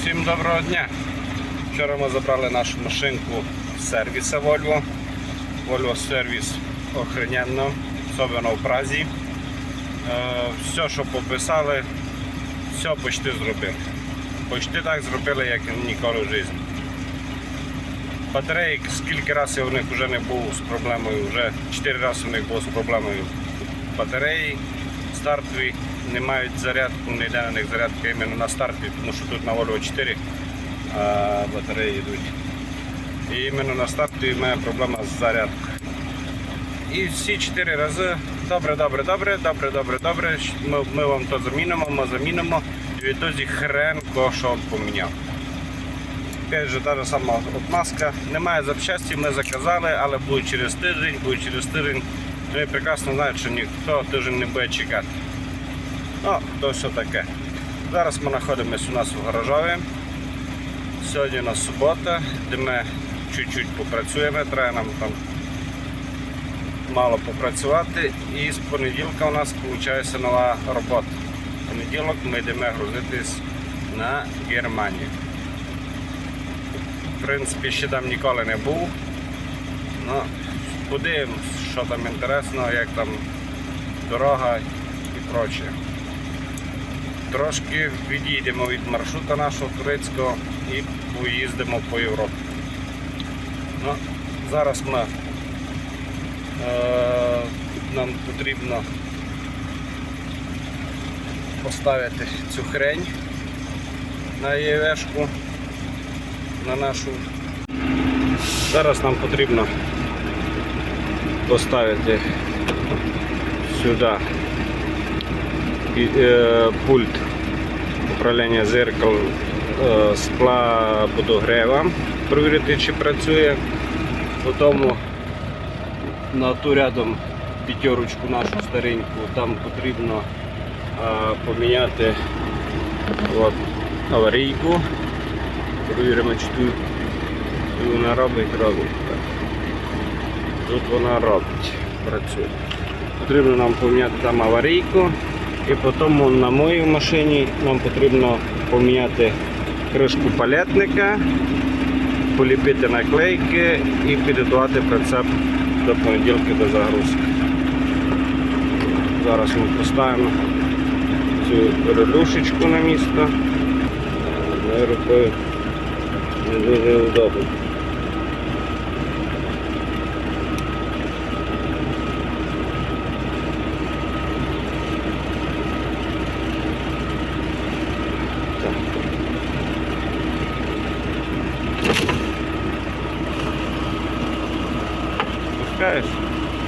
Всім доброго дня! Вчора ми забрали нашу машинку з сервіса Volvo. Volvo сервіс охрененно, особливо в Празі. Е, Все, що пописали, все почти зробили. Почти так зробили, як ніколи в житті. Батареї, скільки разів у них вже не був з проблемою, вже 4 рази у них було з проблемою батареї. Стартові не мають зарядку, не йде на них зарядка іменно на старті, тому що тут на Volvo 4 а батареї йдуть. І іменно на старті має проблема з зарядкою. І всі 4 рази добре, добре, добре, добре, добре, добре. Ми, ми вам то замінимо, ми замінимо. І відтоді хрен кого що поміняв. Опять же, та ж сама отмазка. Немає запчасті, ми заказали, але буде через тиждень, буде через тиждень. Вони прекрасно знають, що ніхто тиждень не буде чекати. Ну, то все таке. Зараз ми знаходимося у нас у гаражові. Сьогодні у нас субота, де ми чуть-чуть попрацюємо, треба нам там мало попрацювати. І з понеділка у нас виходить нова робота. В понеділок ми йдемо грузитись на Германію. В принципі, ще там ніколи не був. Ну, подивимось, що там інтересного, як там дорога і проче. Трошки відійдемо від маршрута нашого турецького і поїздимо по Європі. Ну, зараз ми, е, нам потрібно поставити цю хрень на ЄВшку, на нашу. Зараз нам потрібно поставити сюди пульт управління зеркал е, скла подогрева, перевірити, чи працює. Потім на ту рядом п'ятерочку нашу стареньку, там потрібно е, поміняти от, аварійку. Перевіримо, чи тут вона робить, робить. Тут вона робить, працює. Потрібно нам поміняти там аварійку. І потім на моїй машині нам потрібно поміняти кришку палетника, поліпити наклейки і підготувати прицеп до понеділки до загрузки. Зараз ми поставимо цю релюшечку на місто. Моєю рукою не дуже удобно. Так. Опускаєш?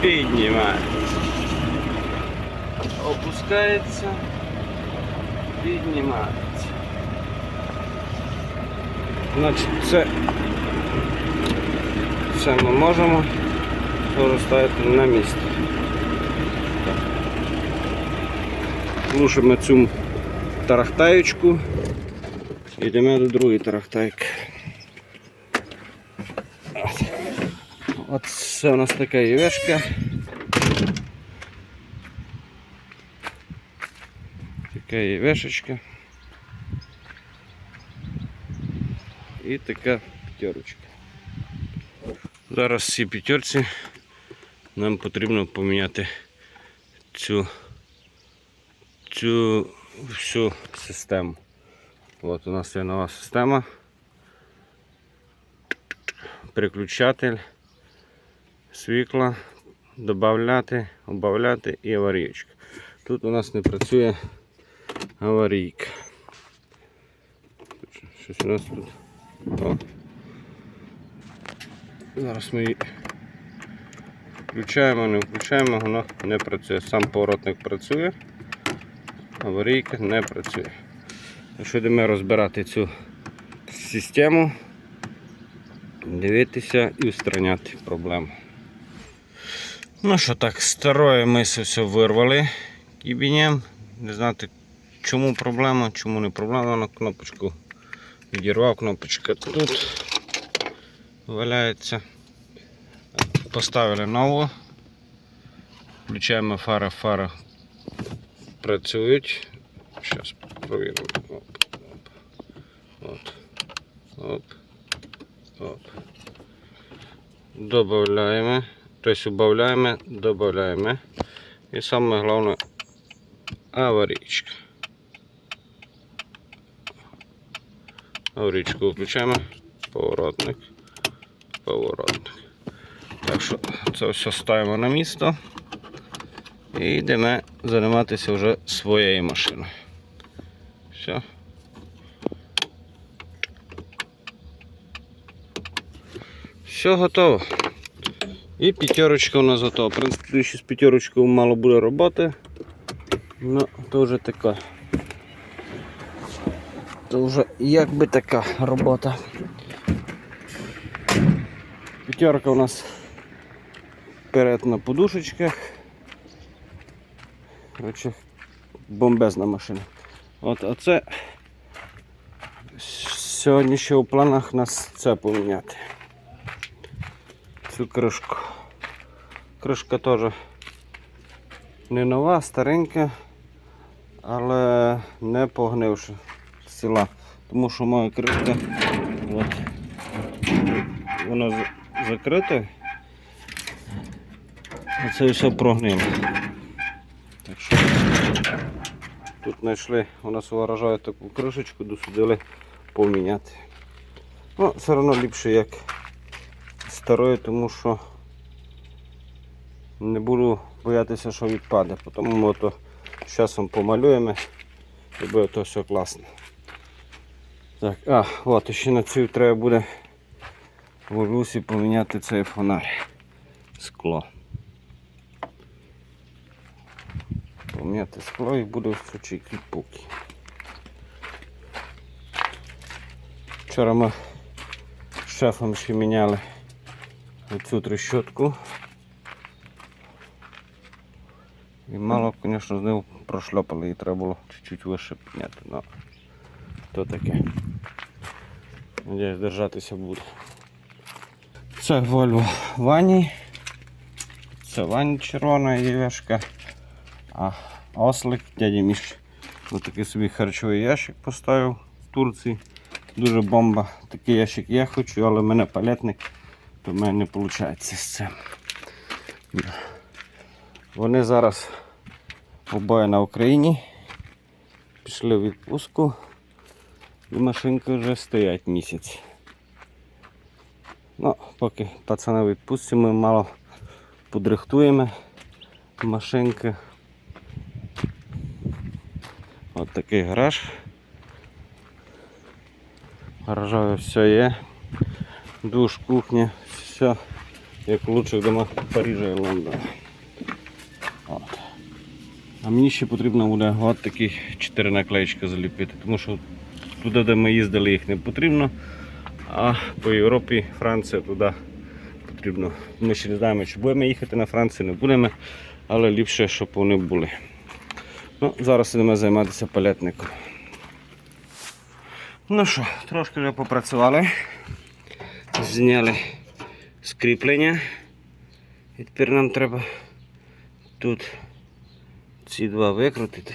Піднімається. Опускається, піднімається. Значить, це, це ми можемо розставити на місце. Так. Глушимо цю тарахтаєчку. Йдемо до другої тарахтайки. От це у нас така євешка. Така євешечка. І така п'ятерочка. Зараз ці п'ятерці нам потрібно поміняти цю цю всю систему. От у нас є нова система. Переключатель, світла, додати, обавляти і аварійка. Тут у нас не працює аварійка. Щось у нас тут. О. Зараз ми її включаємо, не включаємо, воно не працює. Сам поворотник працює, аварійка не працює. Якщо йдемо розбирати цю систему, дивитися і устраняти проблему. Ну що так, старої ми все вирвали кібінем. Не знати чому проблема, чому не проблема, на кнопочку відірвав, кнопочка тут валяється. Поставили нову. Включаємо фара, фара працюють. Зараз провіримо. Оп, оп. От. Оп. Оп. Добавляємо. Тобто убавляємо, додаємо. І саме головне аварійка. Аварійку включаємо. Поворотник. Поворотник. Так що це все ставимо на місто. І йдемо займатися вже своєю машиною. Все. Все готово. І п'ятерочка у нас готова. В принципі, ще з п'ятерочкою мало буде роботи. Ну, то вже така. То вже якби така робота. П'ятерка у нас вперед на подушечках. Коротше, бомбезна машина. От, а це сьогодні ще у планах нас це поміняти. Цю кришку. Кришка теж не нова, старенька, але не погнивши ціла. Тому що моя кришка от, вона закрита. А це все прогнило. Так що тут знайшли, у нас виражають таку кришечку, досудили поміняти. Ну, все одно ліпше як старою, тому що не буду боятися, що відпаде. Тому ми то з часом помалюємо і буде то все класно. Так, а, от ще на цю треба буде в Лусі поміняти цей фонарь. Скло. Поміняти скло і буде все чики-пуки. Вчора ми з шефом ще міняли оцю трещотку. І мало, звісно, з ним прошльопали, її треба було чуть-чуть вище підняти. Ну, то таке. Надіюсь, держатися буде. Це Volvo Вані. Це Вані червона євешка. А ослик дяді Міш. Ось такий собі харчовий ящик поставив в Турції. Дуже бомба. Такий ящик я хочу, але в мене палетник, то в мене не виходить з цим. Вони зараз обоє на Україні. Пішли в відпустку. І машинки вже стоять місяць. Ну, поки пацани в відпустці, ми мало подрихтуємо машинки. От такий гараж. В гаражові все є. Душ, кухня, все як в лучших домах Парижа і Лондона. От. А мені ще потрібно буде от такі 4 наклеїчки заліпити, тому що туди, де ми їздили, їх не потрібно. А по Європі, Франція туди потрібно. Ми ще не знаємо, чи будемо їхати на Францію, не будемо, але ліпше, щоб вони були. Ну, Зараз будемо займатися палетником. Ну що, трошки вже попрацювали. Зняли скріплення. І тепер нам треба тут ці два викрутити.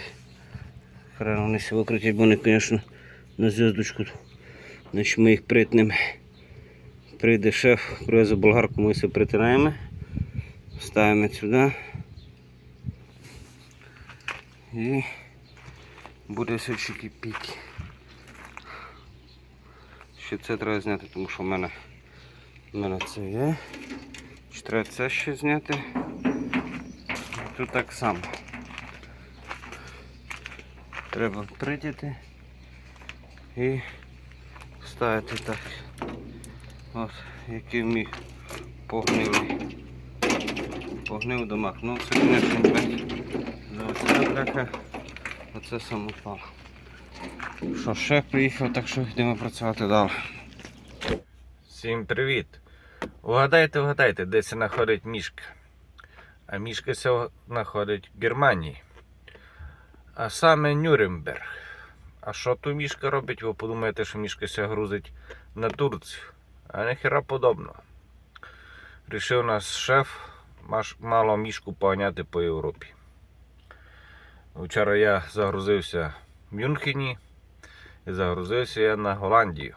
Хрен вони все викрутять, бо вони, звісно, на зв'язочку. Значить ми їх притнемо. Прийде шеф, привезе болгарку, ми все притираємо. Ставимо сюди. І буде все чики-піки. Ще це треба зняти, тому що в мене, в мене це є. Чи треба це ще зняти? І Тут так само. Треба придіти і ставити так. От, який міг погнилий. Погнив домах. Ну це, блядь, за бляха, оце саме впало. Що, шеф приїхав, так що йдемо працювати далі. Всім привіт! Угадайте, угадайте, де це знаходить мішка. А мішка це знаходить в Германії. А саме Нюрнберг. А що тут мішка робить? Ви подумаєте, що мішка ся грузить на Турцію. А ніхера подобного. Рішив наш шеф мало мішку поганяти по Європі. Вчора я загрузився в Мюнхені і загрузився я на Голландію.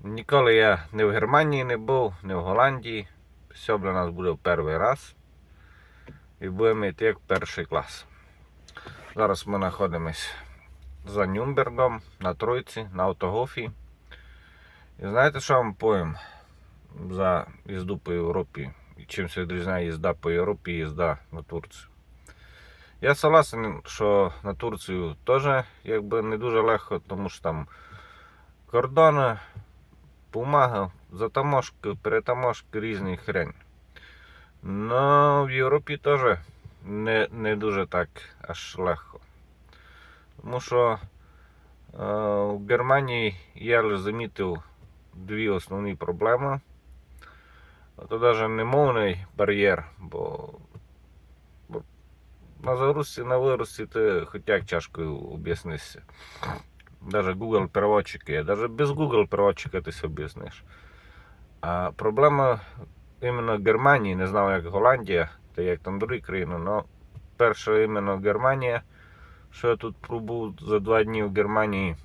Ніколи я не в Германії не був, не в Голландії. Все для нас буде в перший раз. І будемо йти як перший клас. Зараз ми знаходимось за Нюмбергом на Тройці, на Автогофі. І знаєте, що вам повім за їзду по Європі? І чим се відрізняє їзда по Європі і їзда на Турцію? Я согласен, що на Турцію теж якби не дуже легко, тому що там кордони, бумага, затаможки, перетаможки різні хрень. Но в Європі теж не, не дуже так аж легко. Тому що е, в Германії я лише замітив дві основні проблеми. Це навіть не мовний бар'єр, бо, на загрузці, на вирусі ти хоч як тяжко об'яснишся. Даже Google переводчик є. Даже без Google переводчика ти все об'ясниш. А проблема іменно Германії, не знаю як Голландія, та як там другі країни, але перша іменно Германія, що я тут пробув за два дні в Германії,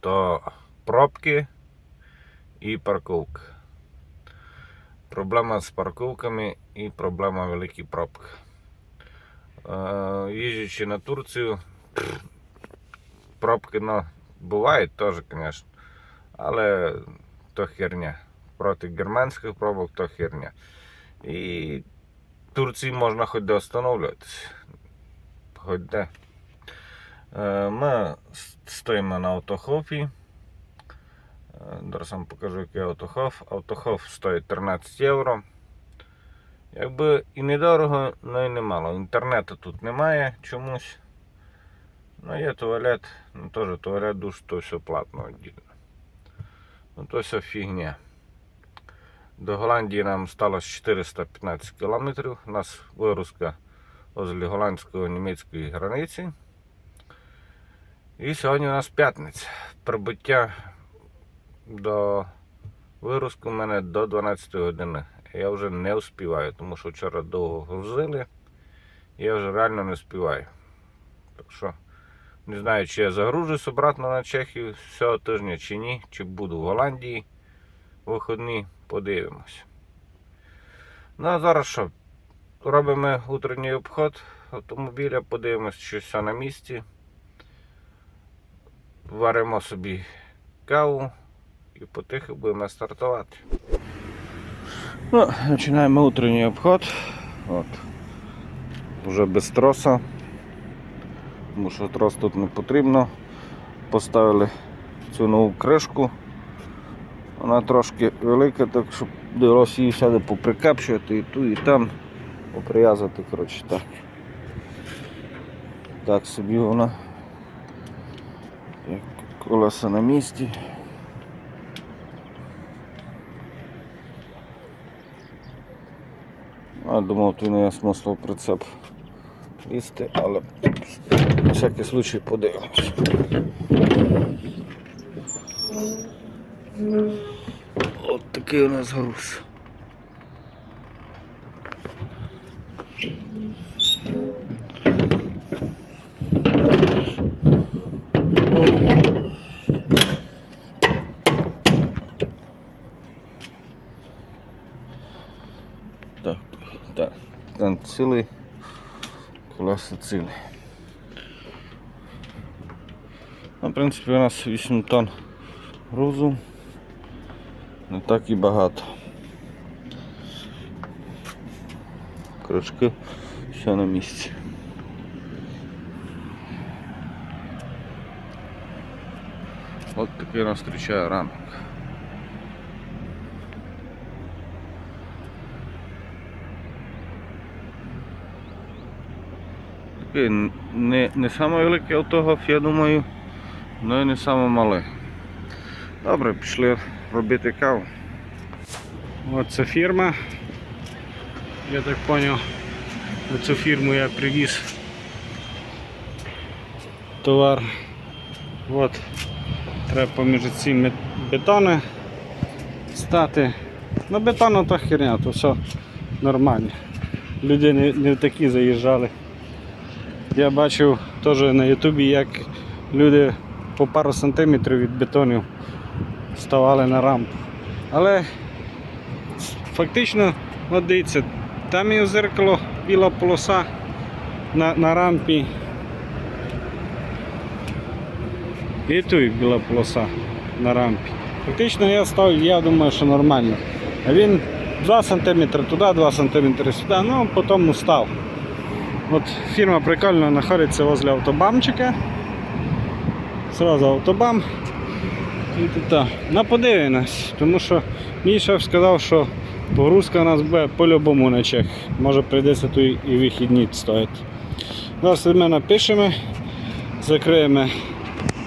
то пробки і парковка. Проблема з парковками і проблема великі пробки. Е, Їжджучи на Турцію, пробки ну, бувають теж, звісно. Але то херня. Проти германських пробок то херня. І в Турції можна хоч де остановлюватися. Хоч де. Е, Ми стоїмо на автохофі. Е, Зараз вам покажу, який автохоф. Автохоф стоїть 13 євро. Якби і недорого, але і немало. Інтернету тут немає чомусь. Ну, є туалет, ну теж туалет душ, то все платно віддільно. Ну то все фігня. До Голландії нам сталося 415 кілометрів. У нас вигрузка возле голландсько-німецької границі. І сьогодні у нас п'ятниця. Прибуття до вигрузки у мене до 12 години. Я вже не успіваю, тому що вчора довго грузили. Я вже реально не успіваю. Так що не знаю, чи я загружусь обратно на Чехію цього тижня чи ні, чи буду в Голландії в вихідні, подивимось. Ну а зараз що? Робимо утренній обход автомобіля, подивимось, чи все на місці. Варимо собі каву і потихо будемо стартувати. Ну, починаємо утренній обход. От. Уже без троса. Тому що трос тут не потрібно. Поставили цю нову кришку. Вона трошки велика, так щоб довелося її сяде поприкапчувати і ту, і там поприв'язати, коротше так. Так собі вона. Як колеса на місці. А думав, тут не смисло прицеп лізти, але на всякий случай подивимось. От такий у нас груз. Так, так, там цілий, колеса цілі. Ну, в принципі, у нас 8 тонн грузу. Не так і багато. Кришки все на місці. От такий нас зустрічає ранок. Такий не, не самий великий автограф, я думаю, але і не самий малий. Добре, пішли робити каву. Оце фірма. Я так зрозумів, цю фірму я привіз товар. От. Треба поміж ці бетони стати. Ну бетон то херня, то все нормально. Люди не, не такі заїжджали. Я бачив теж на ютубі, як люди по пару сантиметрів від бетонів ставали на рампу. Але фактично, от дивіться, там і зеркало біла полоса на, на рампі. І тут біла полоса на рампі. Фактично я став, я думаю, що нормально. А він 2 см туди, 2 см сюди, ну потім устав. От фірма прикольно знаходиться возле автобамчика. Сразу автобам. На подивимось, тому що мій сказав, що погрузка у нас буде по-любому на чек. Може прийдеться тут і вихідні стоїть. Зараз ми напишемо, закриємо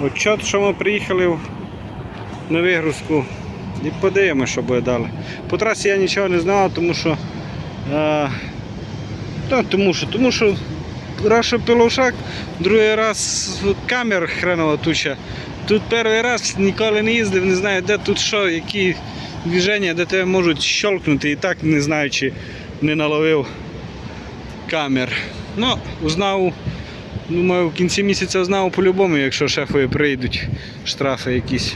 отчет, що ми приїхали на вигрузку. І подивимося, що буде далі. По трасі я нічого не знав, тому що. Е, та, тому що, тому що раз пилошак, другий раз камер хренова туча. Тут перший раз ніколи не їздив, не знаю, де тут що, які движення, де тебе можуть щелкнути і так не знаю, чи не наловив камер. Ну, узнав, думаю, в кінці місяця узнав по-любому, якщо шефові прийдуть штрафи якісь.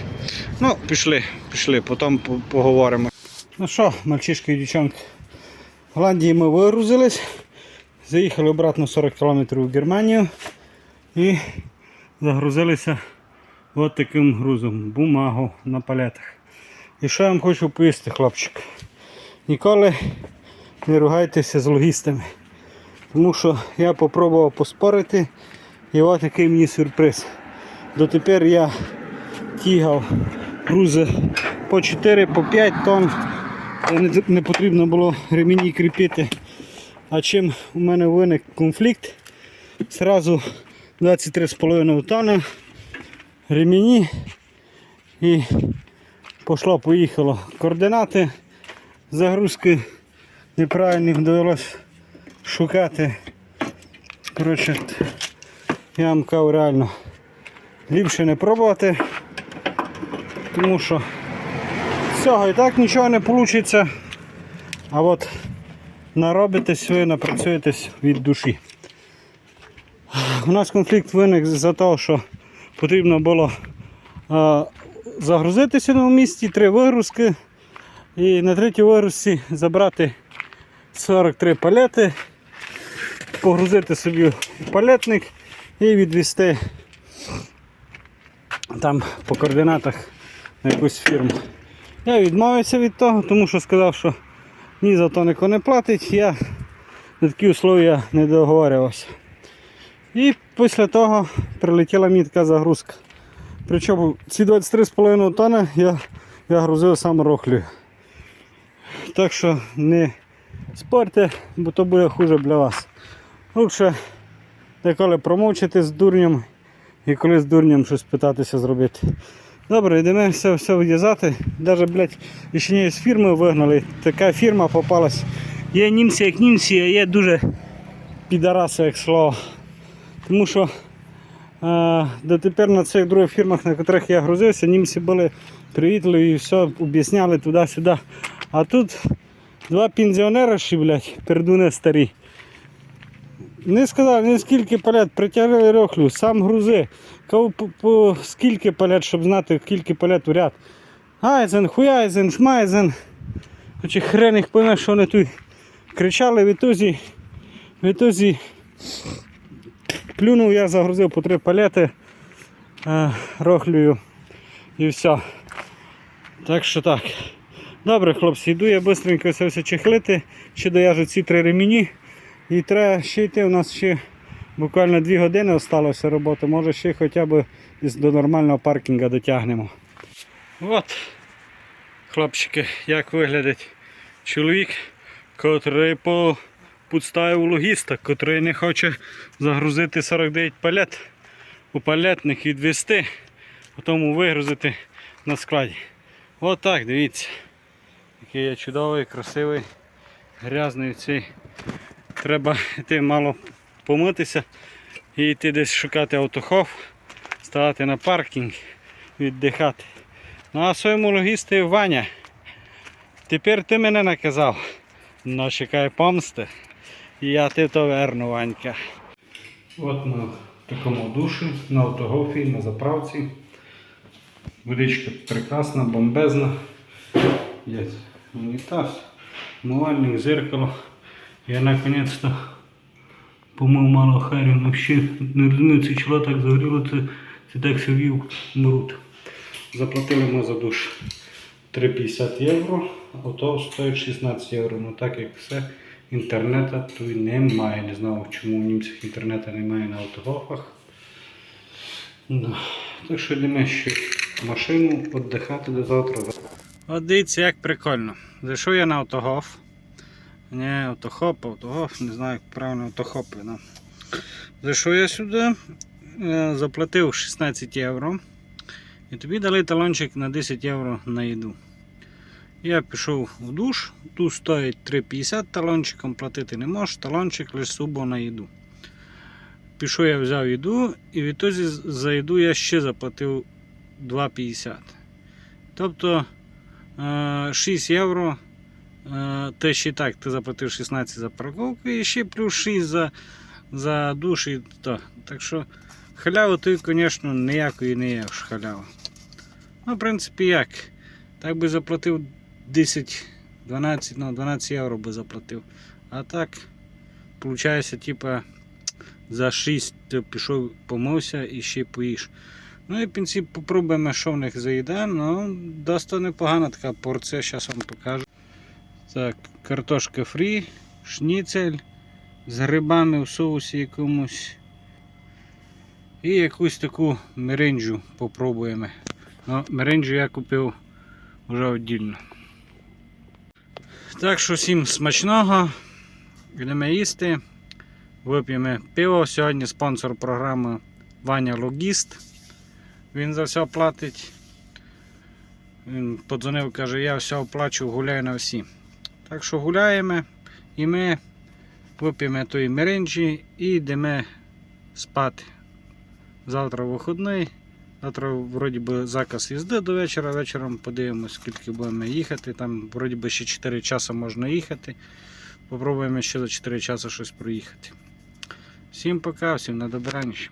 Ну, пішли, пішли, потім поговоримо. Ну що, мальчишки і дівчонки, в Голландії ми вигрузились. Заїхали обратно 40 км в Германію і загрузилися от таким грузом, бумагу на палетах. І що я вам хочу повісти, хлопчик? Ніколи не ругайтеся з логістами. Тому що я попробував поспорити і от такий мені сюрприз. Дотепер я тягав грузи по 4 по 5 тонн. Не потрібно було ремені кріпити. А чим у мене виник конфлікт, зразу 23,5 тонни ремені і пішло, поїхало. Координати загрузки неправильні довелось шукати. Коротше, я вам кажу реально ліпше не пробувати, тому що з цього і так нічого не вийде. А от наробитесь ви, напрацюєтесь від душі. У нас конфлікт виник за того, що потрібно було е, загрузитися на місці, три вигрузки. І на третій вигрузці забрати 43 палети, погрузити собі палетник і відвести там по координатах на якусь фірму. Я відмовився від того, тому що сказав, що ні за то ніхто не платить, я на такі условия не договорювався. І після того прилетіла мені така загрузка. Причому ці 23,5 тонни я, я грузив сам рохлею. Так що не спорте, бо то буде хуже для вас. Лучше деколи промовчати з дурнем і коли з дурнем щось питатися зробити. Добре, йдемо все, все в'язати. Даже, блядь, ще не з фірми вигнали. Така фірма попалась. Є німці як німці, а є дуже підараси, як слово. Тому що е, дотепер на цих других фірмах, на яких я грузився, німці були привітливі і все об'ясняли туди-сюди. А тут два пенсіонери, блядь, пердуни старі. Не сказав, ні скільки палет, притягли рохлю, сам грузи. Кого по, по скільки палет, щоб знати, скільки палет у ряд. Айзен, хуяйзен, шмайзен. Хоча хрен їх пойме, що вони тут кричали в ітозі. В ітозі плюнув, я загрузив по три палети е, рохлею і все. Так що так. Добре, хлопці, йду я швидко все все чехлити, ще дояжу ці три ремені. І треба ще йти, у нас ще буквально 2 години залишилося роботи, може ще хоча б до нормального паркінга дотягнемо. От, хлопчики, як виглядить чоловік, котрий по підставив логіста, котрий не хоче загрузити 49 палет у палетник відвести, потім вигрузити на складі. От так, дивіться. Який я чудовий, красивий, грязний цей. Треба йти мало помитися і йти десь шукати автохов, ставати на паркінг, віддихати. Ну а своєму логісти Ваня. Тепер ти мене наказав. Ну чекай помсти. І я ти то верну, Ванька. От ми в такому душі, на автогофі, на заправці. Водичка прекрасна, бомбезна. Є унітаз, умивальник, зеркало. Я наконец-то помив мало харю, ну ще не розумію, це чоло так загоріло, це, це так се вів мрут. Заплатили ми за душ 3,50 євро, а то стоїть 16 євро. Ну так як все, інтернету тут немає. Не знаю, чому у німців інтернету немає на автогофах. Ну, так що йдемо ще в машину віддихати до завтра. От дивіться, як прикольно. Зайшов я на автогоф. Не, автохоп, автогоф, не знаю, як правильно автохопи. Ну. Зайшов я сюди, е, заплатив 16 євро. І тобі дали талончик на 10 євро на їду. Я пішов в душ, тут стоїть 3,50 талончиком, платити не можеш, талончик лише субо на їду. Пішов я взяв їду і відтоді за їду я ще заплатив 2,50. Тобто е, 6 євро. Е, Те ще так, ти заплатив 16 за парковку і ще плюс 6 за, за душ і то. Так що халяви ти, звісно, ніякої не є халява. Ну, в принципі, як? Так би заплатив 10, 12, ну, 12 євро би заплатив. А так, виходить, типа, за 6 ти пішов, помився і ще поїш. Ну і в кінці попробуємо, що в них за їда. Ну, досить непогана така порція, зараз вам покажу. Так, картошка фрі, шніцель з грибами в соусі якомусь. І якусь таку меренджу попробуємо. Ну, меренджу я купив вже віддільно. Так що всім смачного. Йдемо їсти. Вип'ємо пиво. Сьогодні спонсор програми Ваня Логіст. Він за все платить. Він подзвонив, каже, я все оплачу, гуляю на всі. Так що гуляємо і ми вип'ємо тої меренджі і йдемо спати. Завтра вихідний. Завтра вроді би заказ їзди до вечора. Вечором подивимось, скільки будемо їхати. Там вроді би ще 4 часи можна їхати. Попробуємо ще за 4 часи щось проїхати. Всім пока, всім на добраніч.